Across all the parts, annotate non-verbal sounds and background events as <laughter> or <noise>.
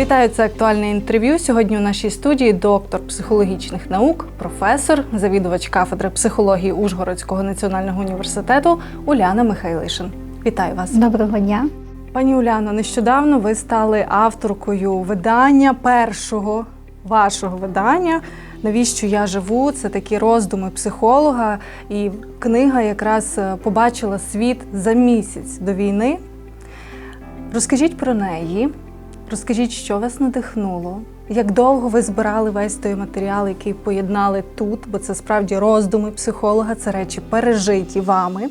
Вітаю, це актуальне інтерв'ю. Сьогодні у нашій студії доктор психологічних наук, професор, завідувач кафедри психології Ужгородського національного університету Уляна Михайлишин. Вітаю вас. Доброго дня. Пані Уляно, нещодавно ви стали авторкою видання першого вашого видання. Навіщо я живу? Це такі роздуми психолога, і книга якраз е, побачила світ за місяць до війни. Розкажіть про неї, розкажіть, що вас надихнуло, як довго ви збирали весь той матеріал, який поєднали тут, бо це справді роздуми психолога, це речі пережиті вами.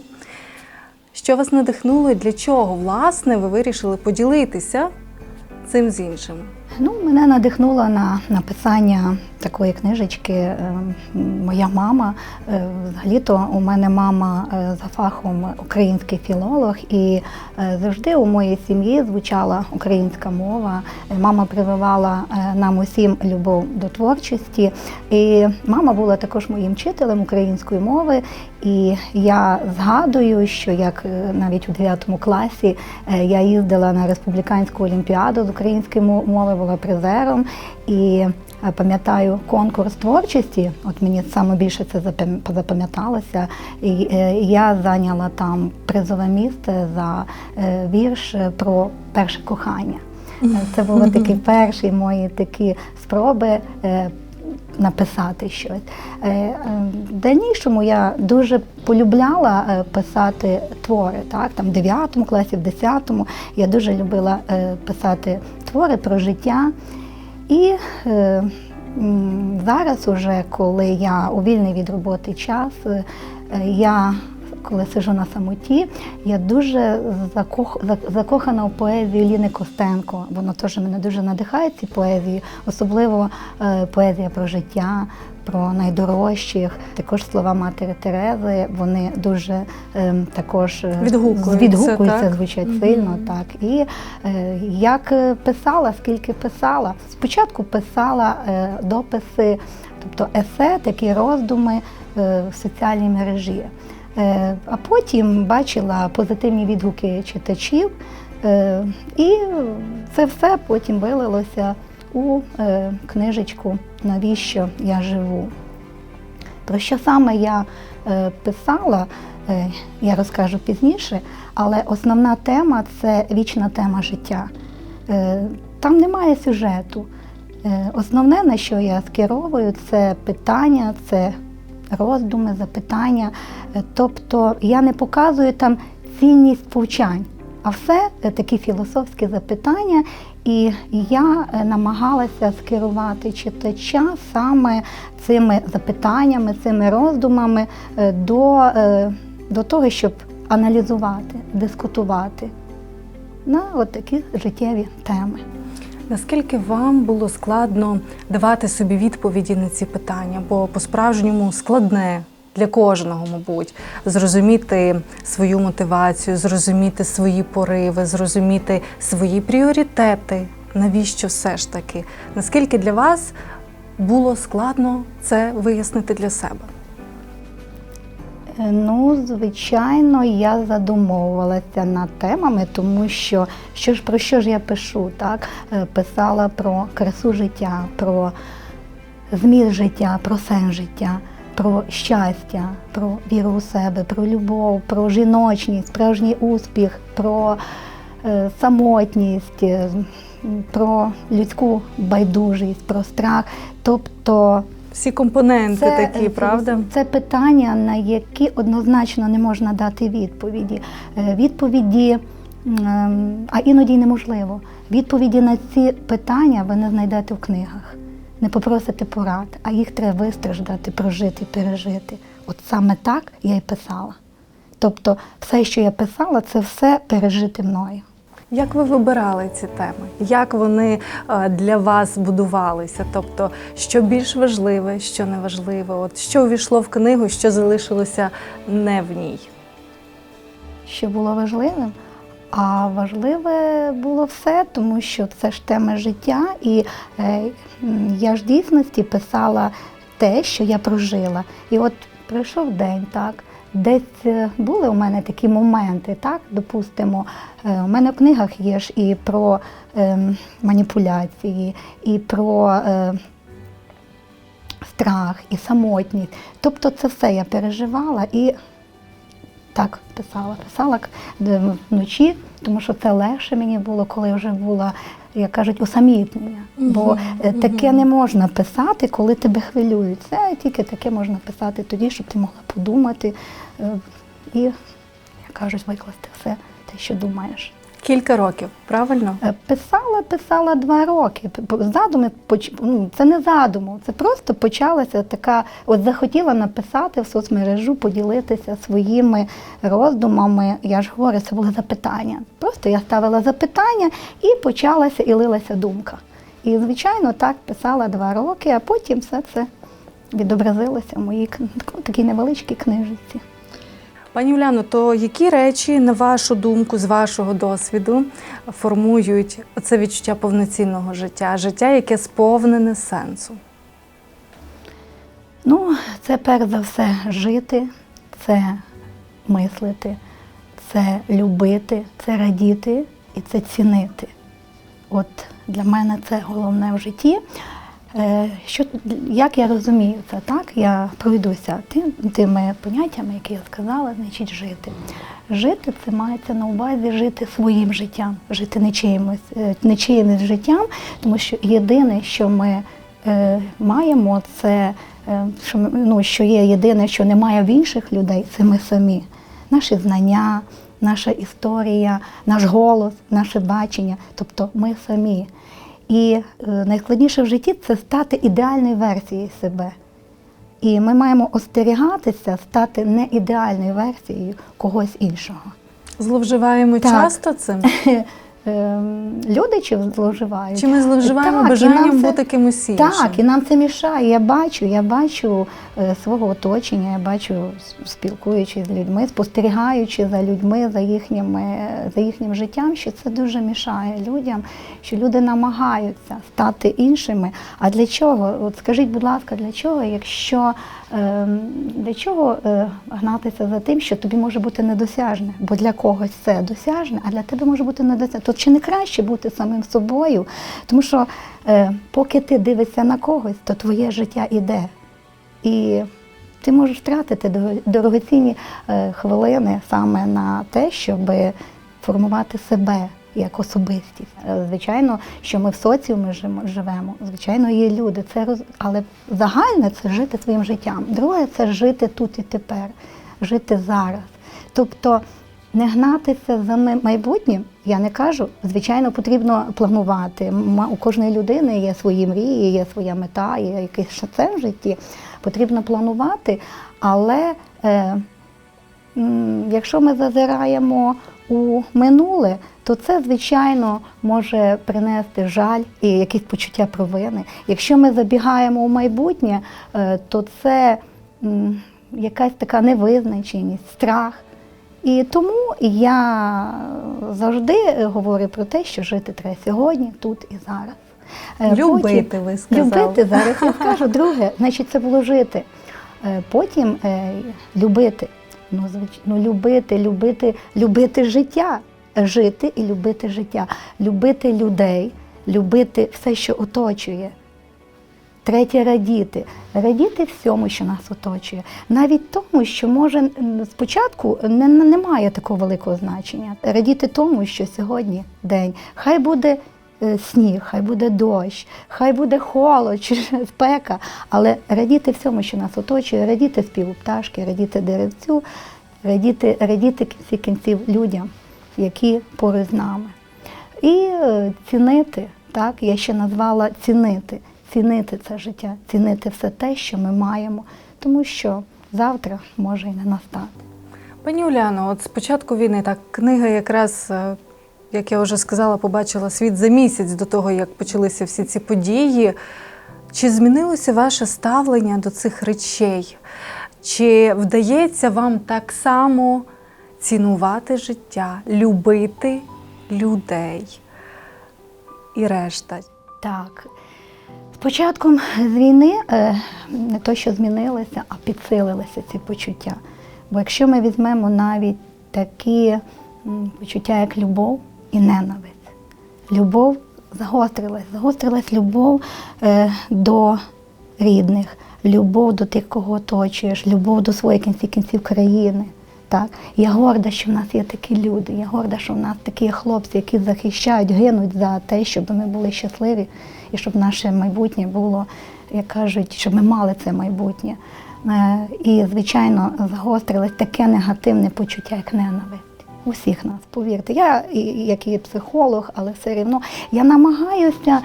Що вас надихнуло і для чого, власне, ви вирішили поділитися цим з іншими? Ну, мене надихнула на написання такої книжечки е, моя мама. Е, Взагалі-то у мене мама е, за фахом український філолог, і завжди у моїй сім'ї звучала українська мова. Мама прививала нам усім любов до творчості. І мама була також моїм вчителем української мови. І я згадую, що як е, навіть у 9 класі е, я їздила на республіканську олімпіаду з української мо- мови, була призером. І е, пам'ятаю конкурс творчості. От мені саме більше це запам- запам'яталося. І я зайняла там призове місце за вірш про перше кохання. Це були такі перші мої такі спроби. Написати щось. Е, е, В дальнішому я дуже полюбляла е, писати твори. Так? Там в 9 класі, в 10 я дуже любила писати твори про життя. І зараз, уже, коли я у вільний від роботи час, я коли сижу на самоті, я дуже закох... закохана в поезію Ліни Костенко. Воно теж мене дуже надихає ці поезії, особливо е, поезія про життя, про найдорожчих. Також слова матері Терези, вони дуже е, також е, Відгукуються, відгукуються так? звучать Мгм. сильно. Так і е, як писала, скільки писала. Спочатку писала е, дописи, тобто есе, такі роздуми в соціальній мережі. Е, а потім бачила позитивні відгуки читачів, е, і це все потім вилилося у е, книжечку Навіщо я живу. Про що саме я писала, я розкажу пізніше, але основна тема це вічна тема життя. Там немає сюжету. Основне, на що я скеровую, це питання, це роздуми, запитання. Е, Тобто я не показую там цінність повчань, а все е, такі філософські запитання. І я е, намагалася скерувати читача саме цими запитаннями, цими роздумами до, до того, щоб аналізувати, дискутувати на такі життєві теми. Наскільки вам було складно давати собі відповіді на ці питання? Бо по-справжньому складне для кожного, мабуть, зрозуміти свою мотивацію, зрозуміти свої пориви, зрозуміти свої пріоритети. Навіщо все ж таки? Наскільки для вас було складно це вияснити для себе? Е, Ну, звичайно, я задумовувалася над темами, тому що що ж про що ж я пишу? Так Е, писала про красу життя, про зміст життя, про сенс життя, про щастя, про віру у себе, про любов, про жіночність, справжній успіх, про е, самотність, про людську байдужість, про страх. Тобто Всі компоненти такі, це, правда? Це питання, на які однозначно не можна дати відповіді. Е, Відповіді, ем, а іноді неможливо. Відповіді на ці питання ви не знайдете в книгах. Не попросите порад, а їх треба вистраждати, прожити, пережити. От саме так я й писала. Тобто, все, що я писала, це все пережити мною. Як ви вибирали ці теми? Як вони е, для вас будувалися? Тобто, що більш важливе, що не важливе? От що увійшло в книгу, що залишилося не в ній? що було важливим. А важливе було все, тому що це ж тема життя, і е, я ж дійсності писала те, що я прожила. І от пройшов день, так, десь е, були у мене такі моменти, так, допустимо, е, у мене в книгах є ж і про ем, маніпуляції, і про е, страх, і самотність. Тобто це все я переживала і так писала. Писала вночі, тому що це легше мені було, коли вже була, як кажуть, усамітнення. Бо е, таке не можна писати, коли тебе хвилюють. Це тільки таке можна писати тоді, щоб ти могла подумати е, і, як кажуть, викласти все те, що думаєш. Кілька років, правильно? Е, Писала, писала два роки. Задуми ну, це не задуму, це просто почалася така. От захотіла написати в соцмережу, поділитися своїми роздумами. Я ж говорю, це були запитання. Просто я ставила запитання і почалася і лилася думка. І, звичайно, так писала два роки, а потім все це відобразилося в моїй такій невеличкій книжці. Пані Уляно, то які речі, на вашу думку, з вашого досвіду, формують це відчуття повноцінного життя, життя, яке сповнене сенсу? Ну, це перш за все жити, це мислити, це любити, це радіти і це цінити. От для мене це головне в житті. Е, Що, як я розумію це, так? Я пройдуся тим, тими поняттями, які я сказала, значить жити. Жити це мається на увазі жити своїм життям, жити не чиїмось, е, не чиїмось життям, тому що єдине, що ми е, маємо, це е, що, ну, що є єдине, що немає в інших людей, це ми самі. Наші знання, наша історія, наш голос, наше бачення, тобто ми самі. І е, найскладніше в житті це стати ідеальною версією себе. І ми маємо остерігатися стати не ідеальною версією когось іншого. Зловживаємо Так. часто цим? <laughs> Ем, Люди чи зловживають? Чи ми зловживаємо Так, бажанням це- бути кимось іншим? Так, і нам це мішає. Я бачу, я бачу е, свого оточення, я бачу, спілкуючись з людьми, спостерігаючи за людьми, за їхніми, за їхнім життям, що це дуже мішає людям, що люди намагаються стати іншими. А для чого? От скажіть, будь ласка, для чого, якщо для чого е, гнатися за тим, що тобі може бути недосяжне? Бо для когось це досяжне, а для тебе може бути недосяжне. То чи не краще бути самим собою? Тому що е, поки ти дивишся на когось, то твоє життя іде. І ти можеш втратити дорогоцінні е, хвилини саме на те, щоб формувати себе як особистість. Е, Звичайно, що ми в соціумі живемо, звичайно, є люди, це роз... але загальне це жити своїм життям. Друге це жити тут і тепер, жити зараз. Тобто не гнатися за майбутнім, я не кажу. Звичайно, потрібно планувати. У кожної людини є свої мрії, є своя мета, є якийсь шанс в житті. Потрібно планувати, але е, якщо ми зазираємо у минуле, то це, звичайно, може принести жаль і якесь почуття провини. Якщо ми забігаємо у майбутнє, е, то це якась така невизначеність, страх. І тому я завжди говорю про те, що жити треба сьогодні, тут і зараз. Е, Любити, ви сказали. Любити зараз я скажу. Друге, значить, це було жити. Е, Потім любити. Ну, звич... ну, любити, любити, любити життя, жити і любити життя, любити людей, любити все, що оточує. Третє радіти. Радіти всьому, що нас оточує. Навіть тому, що може спочатку не, немає такого великого значення. Радіти тому, що сьогодні день. Хай буде е, сніг, хай буде дощ, хай буде холод чи спека, але радіти всьому, що нас оточує, радіти співу пташки, радіти деревцю, радіти, радіти в кінці кінців людям, які поруч з нами. І е, цінити, так, я ще назвала цінити. Цінити це життя, цінити все те, що ми маємо, тому що завтра може і не настати. Пані Уляно, от з початку війни так книга якраз, е, як я вже сказала, побачила світ за місяць до того, як почалися всі ці події. Чи змінилося ваше ставлення до цих речей? Чи вдається вам так само цінувати життя, любити людей і решта? Так. З початком війни е, не то, що змінилося, а підсилилися ці почуття. Бо якщо ми візьмемо навіть такі почуття, як любов і ненависть, любов загострилась, загострилась любов е, до рідних, любов до тих, кого оточуєш, любов до своїх кінці кінців країни. Так? Я горда, що в нас є такі люди. Я горда, що в нас такі хлопці, які захищають, гинуть за те, щоб ми були щасливі і щоб наше майбутнє було, як кажуть, щоб ми мали це майбутнє. Е, І, звичайно, загострилось таке негативне почуття, як ненависть. У всіх нас, повірте. Я, як і психолог, але все рівно я намагаюся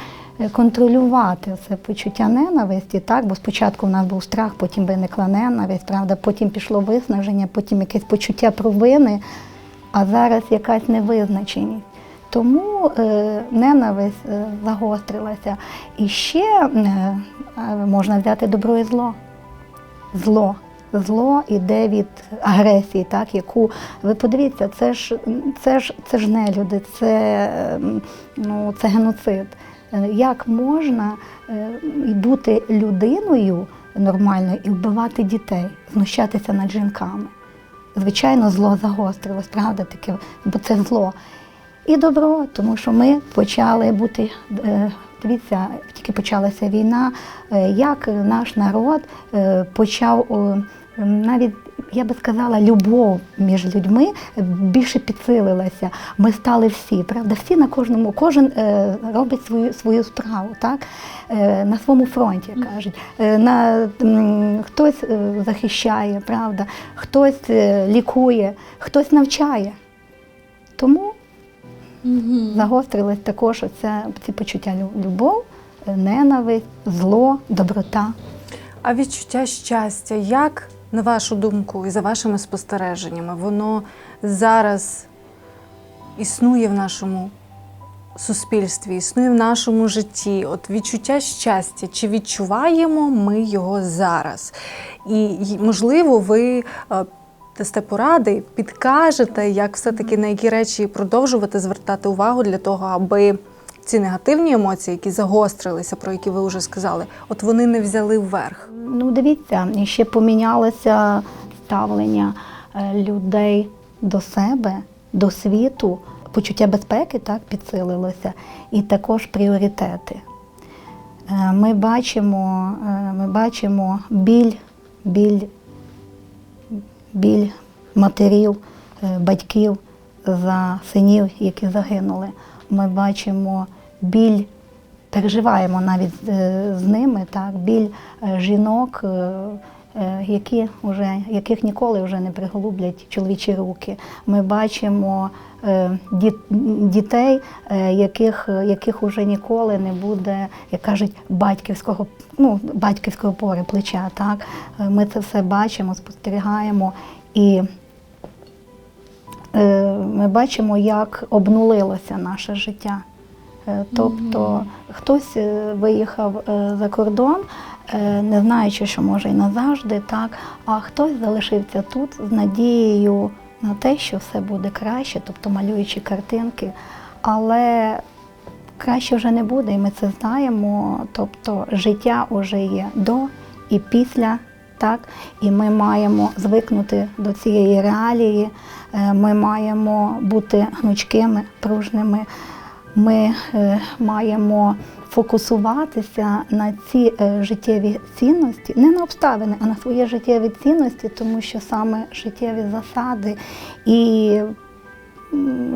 контролювати це почуття ненависті, так? бо спочатку в нас був страх, потім виникла ненависть, правда, потім пішло виснаження, потім якесь почуття провини, а зараз якась невизначеність. Тому е, ненависть е, загострилася. І ще е, е, можна взяти добро і зло. Зло. Зло іде від агресії, так, яку ви подивіться, це ж це ж це ж не люди, це, ем, ну, це геноцид. Е, Як можна е, бути людиною нормальною і вбивати дітей, знущатися над жінками? Звичайно, зло загострилось, правда таке, бо це зло. І добро, тому що ми почали бути. е, Дивіться, тільки почалася війна, як наш народ почав навіть, я би сказала, любов між людьми більше підсилилася. Ми стали всі, правда, всі на кожному, кожен е, робить свою свою справу, так? Е, на своєму фронті, як кажуть. Е, на, хтось захищає, правда, хтось лікує, хтось навчає. Тому загострилось також оце, ці почуття любов, ненависть, зло, доброта. А відчуття щастя, як, на вашу думку, і за вашими спостереженнями, воно зараз існує в нашому суспільстві, існує в нашому житті? От відчуття щастя, чи відчуваємо ми його зараз? І, можливо, ви. е, Дасте поради, підкажете, як все-таки на які речі продовжувати звертати увагу для того, аби ці негативні емоції, які загострилися, про які ви вже сказали, от вони не взяли вверх. Ну, дивіться, ще помінялося ставлення е, людей до себе, до світу, почуття безпеки так підсилилося, і також пріоритети. Е, Ми бачимо, е, ми бачимо біль, біль, біль матерів, батьків за синів, які загинули. Ми бачимо біль переживаємо навіть е, з ними так, біль е, жінок, е, які вже, яких ніколи вже не приголублять чоловічі руки. Ми бачимо дітей, яких, яких вже ніколи не буде, як кажуть, батьківського, ну, батьківської опори плеча. Так? Ми це все бачимо, спостерігаємо. І ми бачимо, як обнулилося наше життя. Е, Тобто хтось е, виїхав е, за кордон, не знаючи, що може і назавжди, так, а хтось залишився тут з надією на те, що все буде краще, тобто малюючи картинки. Але краще вже не буде, і ми це знаємо. Тобто життя вже є до і після. Так, і ми маємо звикнути до цієї реалії. Ми маємо бути гнучкими, пружними. Ми е, маємо фокусуватися на ці е, життєві цінності, не на обставини, а на свої життєві цінності, тому що саме життєві засади і,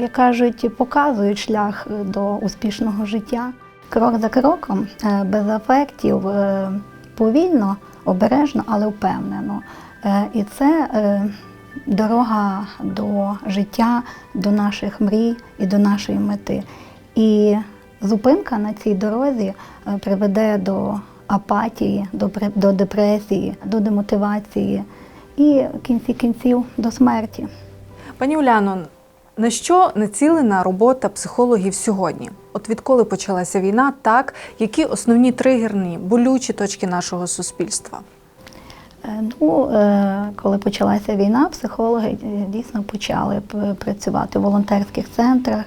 як кажуть, показують шлях е, до успішного життя. Крок за кроком, без афектів, е, повільно, обережно, але впевнено. І це дорога до життя, до наших мрій і до нашої мети. І зупинка на цій дорозі е, приведе до апатії, до, пре- до депресії, до демотивації і в кінці кінців до смерті. Пані Уляно, на що націлена робота психологів сьогодні? От відколи почалася війна, так які основні тригерні, болючі точки нашого суспільства? Е, Ну, е, коли почалася війна, психологи е, дійсно почали працювати в волонтерських центрах,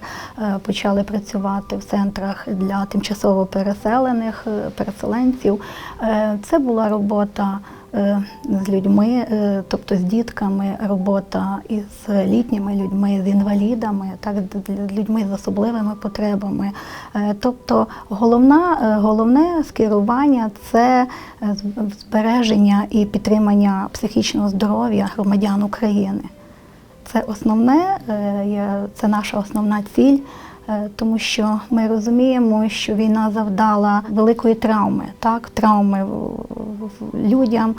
почали працювати в центрах для тимчасово переселених переселенців. Це була робота з людьми, е, тобто з дітками, робота із літніми людьми, з інвалідами, так, людьми з особливими потребами. Е, Тобто головна, е, головне скерування це е, збереження і підтримання психічного здоров'я громадян України. Це основне, е, це наша основна ціль, е, тому що ми розуміємо, що війна завдала великої травми, так, травми людям.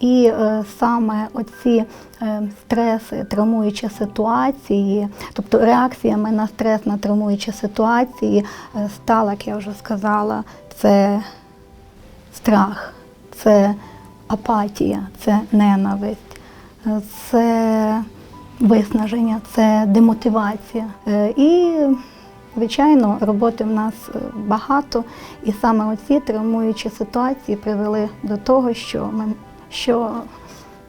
І е, саме оці е, стреси, травмуючі ситуації, тобто реакціями на стрес, на травмуючі ситуації, е, стала, як я вже сказала, це страх, це апатія, це ненависть, е, це виснаження, це демотивація. Е, І, звичайно, роботи в нас е, багато, і саме оці травмуючі ситуації привели до того, що ми, що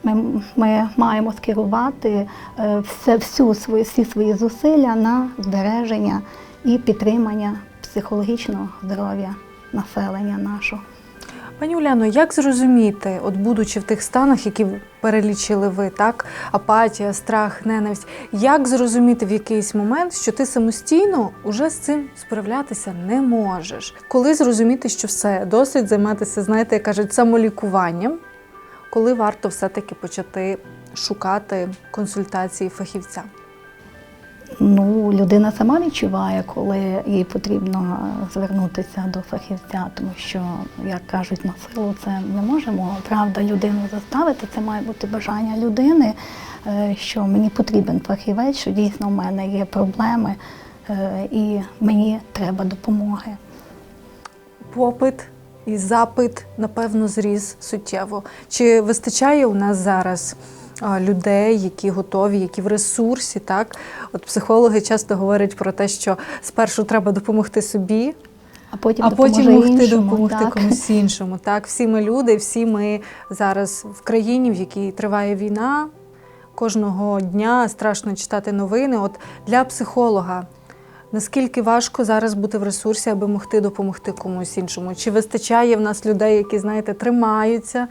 ми, ми маємо скерувати е, все, всю свої, всі свої зусилля на збереження і підтримання психологічного здоров'я населення нашого. Пані Уляно, як зрозуміти, от будучи в тих станах, які перелічили ви, так? Апатія, страх, ненависть, як зрозуміти в якийсь момент, що ти самостійно уже з цим справлятися не можеш? Коли зрозуміти, що все, досить займатися, знаєте, як кажуть, самолікуванням, коли варто все-таки почати шукати консультації фахівця? Ну, людина сама відчуває, коли їй потрібно звернутися до фахівця, тому що, як кажуть, на силу це не можемо правда людину заставити. Це має бути бажання людини, е, що мені потрібен фахівець, що дійсно в мене є проблеми е, і мені треба допомоги. Попит і запит, напевно, зріс суттєво. Чи вистачає у нас зараз людей, які готові, які в ресурсі? Так, от психологи часто говорять про те, що спершу треба допомогти собі, А потім а потім могти іншому, допомогти так? комусь іншому. Так, всі ми люди, всі ми зараз в країні, в якій триває війна. Кожного дня страшно читати новини. От для психолога. Наскільки важко зараз бути в ресурсі, аби могти допомогти комусь іншому? Чи вистачає в нас людей, які, знаєте, тримаються?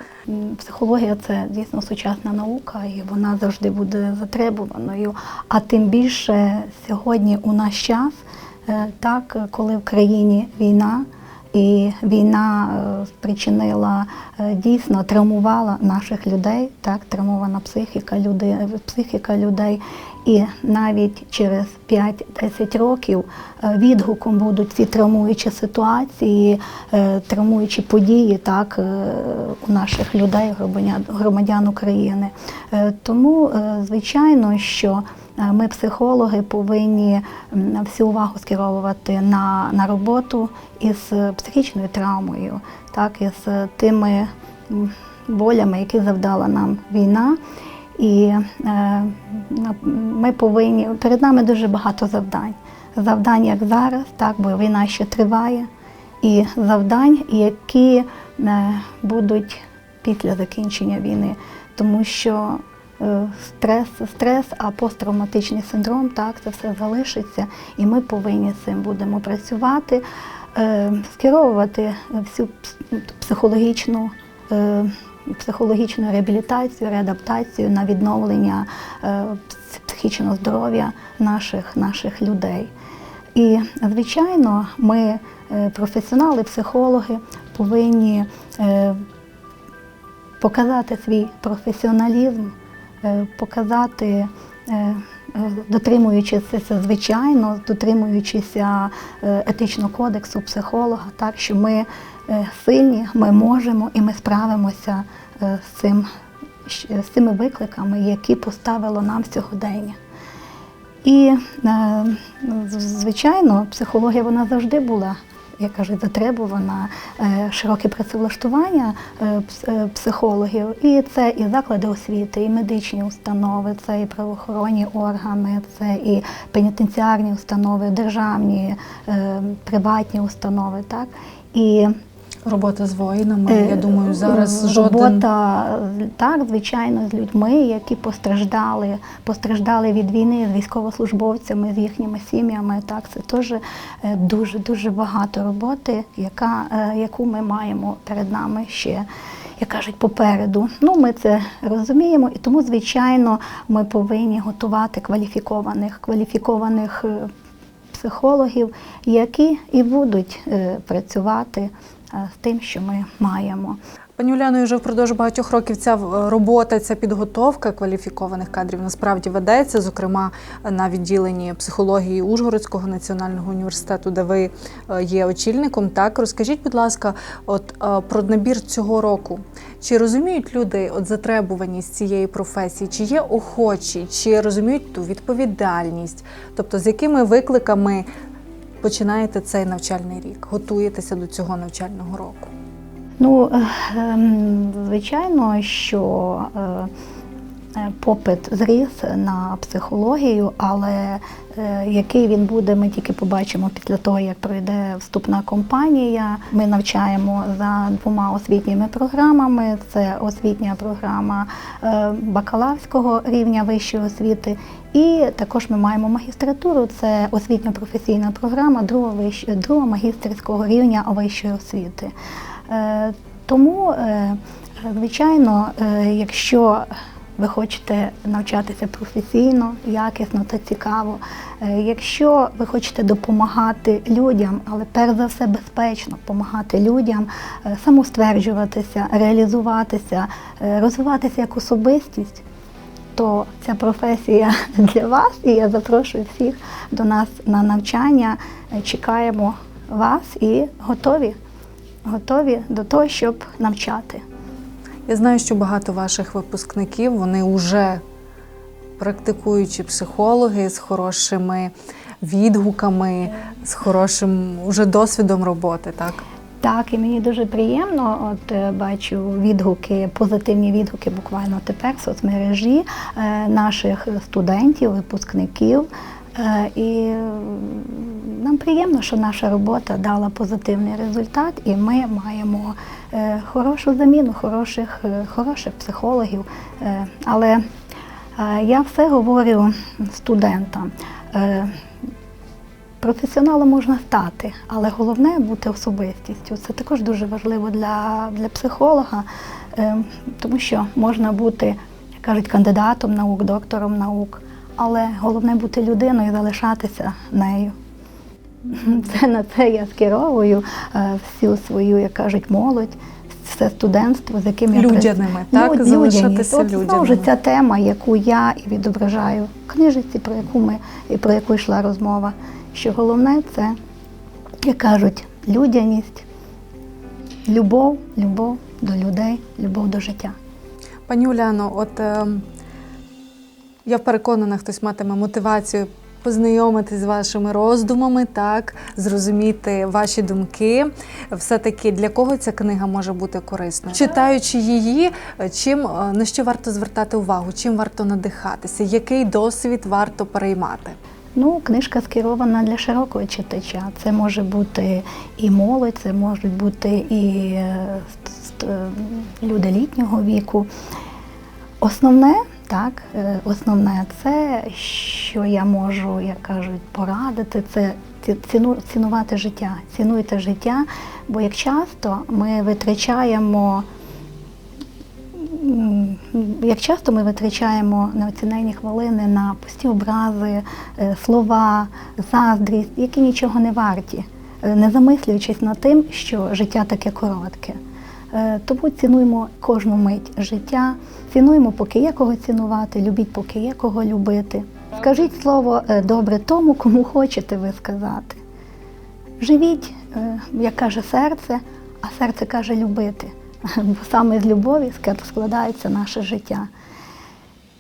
Психологія це дійсно сучасна наука, і вона завжди буде затребуваною. А тим більше сьогодні у наш час, е, так коли в країні війна, і війна е, спричинила е, дійсно травмувала наших людей, так травмована психіка людей, психіка людей. І навіть через 5-10 років е, відгуком будуть ці травмуючі ситуації, е, травмуючі події так, е, у наших людей, громадян, України. Тому, звичайно, що ми, психологи, повинні всю увагу скеровувати на, на роботу із психічною травмою, так, із тими болями, які завдала нам війна. І е, ми повинні перед нами дуже багато завдань. Завдань, як зараз, так, бо війна ще триває, і завдань, які е, будуть після закінчення війни, тому що е, стрес, стрес, а посттравматичний синдром, так, це все залишиться, і ми повинні з цим будемо працювати, е, скеровувати всю психологічну. е, Психологічну реабілітацію, реадаптацію на відновлення е, психічного здоров'я наших, наших людей. І, звичайно, ми, е, професіонали, психологи, повинні е, показати свій професіоналізм, показати, дотримуючись звичайно, дотримуючися етичного кодексу психолога, так що ми сильні, ми можемо і ми справимося е, з цим з цими викликами, які поставило нам сьогодення. І, е, звичайно, психологія вона завжди була, як кажуть, затребувана, е, широке працевлаштування е, пс- е, психологів. І це і заклади освіти, і медичні установи, це і правоохоронні органи, це і пенітенціарні установи, державні, е, приватні установи. Так? І Робота з воїнами, Е, я думаю, зараз е, жоден робота так, звичайно, з людьми, які постраждали, постраждали від війни, з військовослужбовцями, з їхніми сім'ями. Так, це теж е, дуже дуже багато роботи, яка, яку ми маємо перед нами ще. як кажуть, попереду. Ну, ми це розуміємо, і тому, звичайно, ми повинні готувати кваліфікованих, кваліфікованих психологів, які і будуть е, працювати з тим, що ми маємо. Пані Уляною, вже впродовж багатьох років ця е, робота, ця підготовка кваліфікованих кадрів насправді ведеться, зокрема на відділенні психології Ужгородського національного університету, де ви е, є очільником. Так розкажіть, будь ласка, от е, про набір цього року. Чи розуміють люди от затребуваність цієї професії? Чи є охочі, чи розуміють ту відповідальність? Тобто, з якими викликами починаєте цей навчальний рік, готуєтеся до цього навчального року? Ну, е, ем, звичайно, що е, попит зріс на психологію, але е, який він буде, ми тільки побачимо після того, як пройде вступна кампанія. Ми навчаємо за двома освітніми програмами: це освітня програма е, бакалаврського рівня вищої освіти. І також ми маємо магістратуру, це освітньо-професійна програма другого, магістерського рівня вищої освіти. Е, Тому, е, звичайно, е, якщо ви хочете навчатися професійно, якісно та цікаво, е, якщо ви хочете допомагати людям, але перш за все безпечно допомагати людям е, самостверджуватися, реалізуватися, е, розвиватися як особистість, то ця професія <laughs> для вас, і я запрошую всіх до нас на навчання. Чекаємо вас і готові, готові до того, щоб навчати. Я знаю, що багато ваших випускників вони вже практикуючі психологи з хорошими відгуками, з хорошим уже досвідом роботи, так? Так, і мені дуже приємно. От е, бачу відгуки, позитивні відгуки буквально тепер в соцмережі е, наших студентів, випускників. Е, І нам приємно, що наша робота дала позитивний результат, і ми маємо е, хорошу заміну, хороших, е, хороших психологів. Але я все говорю студентам. Професіоналом можна стати, але головне бути особистістю. Це також дуже важливо для, для психолога, тому що можна бути, як кажуть, кандидатом наук, доктором наук, але головне бути людиною і залишатися нею. <laughs> Це на це я скеровую е, всю свою, як кажуть, молодь, все студентство, з яким я. Людяними, так? Люд- Залишатися. От знову ж ця тема, яку я і відображаю в книжці, про яку ми і про яку йшла розмова. Що головне це, як кажуть, людяність, любов, любов до людей, любов до життя. Пані Уляно, от е, я переконана, хтось матиме мотивацію познайомитись з вашими роздумами, так, зрозуміти ваші думки. Все-таки для кого ця книга може бути корисною? Читаючи її, е, чим е, на що варто звертати увагу, чим варто надихатися, який досвід варто переймати? Ну, книжка скерована для широкого читача. Це може бути і молодь, це можуть бути і е, ст- люди літнього віку. Основне, так, е, основне це, що я можу, як кажуть, порадити, це ціну, цінувати життя. Цінуйте життя, бо як часто ми витрачаємо Як часто ми витрачаємо неоцінені хвилини на пусті образи, е, слова, заздрість, які нічого не варті, е, не замислюючись над тим, що життя таке коротке. Е, Тому цінуємо кожну мить життя, цінуємо, поки є кого цінувати, любіть, поки є кого любити. Скажіть слово е, добре тому, кому хочете ви сказати. Живіть, е, як каже серце, а серце каже любити. <laughs> Бо саме з любові складається наше життя.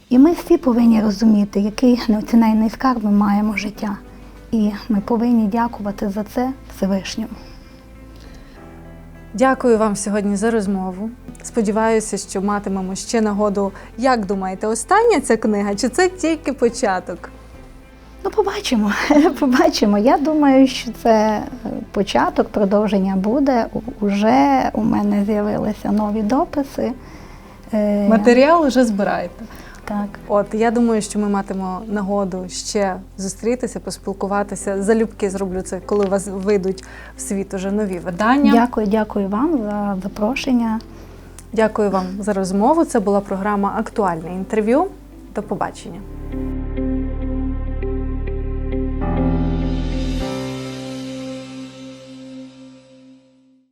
І ми всі повинні розуміти, який неоціненний скарб ми маємо життя. І ми повинні дякувати за це Всевишньому. Дякую вам сьогодні за розмову. Сподіваюся, що матимемо ще нагоду. Як думаєте, остання ця книга, чи це тільки початок? Ну, побачимо. <laughs> побачимо. Я думаю, що це е, початок, продовження буде. Уже у мене з'явилися нові дописи. Е, Матеріал вже збираєте. Так. От я думаю, що ми матимемо нагоду ще зустрітися, поспілкуватися. Залюбки зроблю це, коли у вас вийдуть в світ уже нові видання. Дякую, дякую вам за запрошення. Дякую вам за розмову. Це була програма Актуальне інтерв'ю. До побачення.